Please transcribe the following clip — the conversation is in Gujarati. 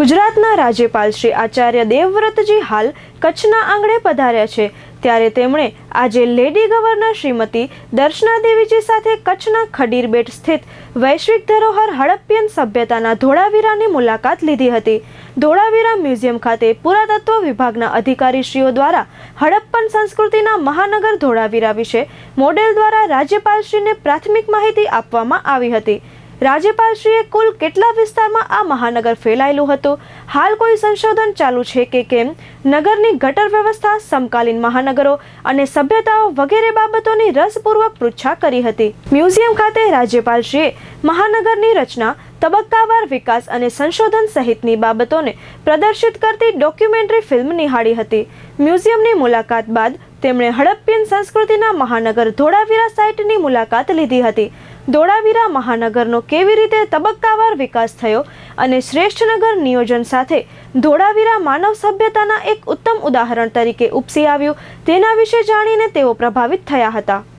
ગુજરાતના રાજ્યપાલ શ્રી આચાર્ય દેવવ્રતજી હાલ કચ્છના આંગણે પધાર્યા છે. ત્યારે તેમણે આજે લેડી ગવર્નર શ્રીમતી દર્શના દેવીજી સાથે કચ્છના ખડીરબેટ સ્થિત વૈશ્વિક ધરોહર હડપ્પિયન સભ્યતાના ધોળાવીરાની મુલાકાત લીધી હતી. ધોળાવીરા મ્યુઝિયમ ખાતે પુરાતત્વ વિભાગના અધિકારીશ્રીઓ દ્વારા હડપ્પન સંસ્કૃતિના મહાનગર ધોળાવીરા વિશે મોડેલ દ્વારા રાજ્યપાલશ્રીને પ્રાથમિક માહિતી આપવામાં આવી હતી. રાજ્યપાલશ્રીએ કુલ કેટલા વિસ્તારમાં આ મહાનગર ફેલાયેલું હતું? હાલ કોઈ સંશોધન ચાલુ છે કે કેમ? નગરની ગટર વ્યવસ્થા, સમકાલીન મહાનગરો અને સભ્યતાઓ વગેરે બાબતોની રસપૂર્વક પૃચ્છા કરી હતી. મ્યુઝિયમ ખાતે રાજ્યપાલશ્રીએ મહાનગરની રચના, તબક્કાવાર વિકાસ અને સંશોધન સહિતની બાબતોને પ્રદર્શિત કરતી ડોક્યુમેન્ટરી ફિલ્મ નિહાળી હતી. મ્યુઝિયમની મુલાકાત બાદ તેમણે હડપ્પિયન સંસ્કૃતિના મહાનગર ધોળાવીરા સાઇટની મુલાકાત લીધી હતી. ધોળાવીરા મહાનગરનો કેવી રીતે તબક્કાવાર વિકાસ થયો અને શ્રેષ્ઠ નગર નિયોજન સાથે ધોળાવીરા માનવ સભ્યતાના એક ઉત્તમ ઉદાહરણ તરીકે ઉપસી આવ્યું તેના વિશે જાણીને તેઓ પ્રભાવિત થયા હતા.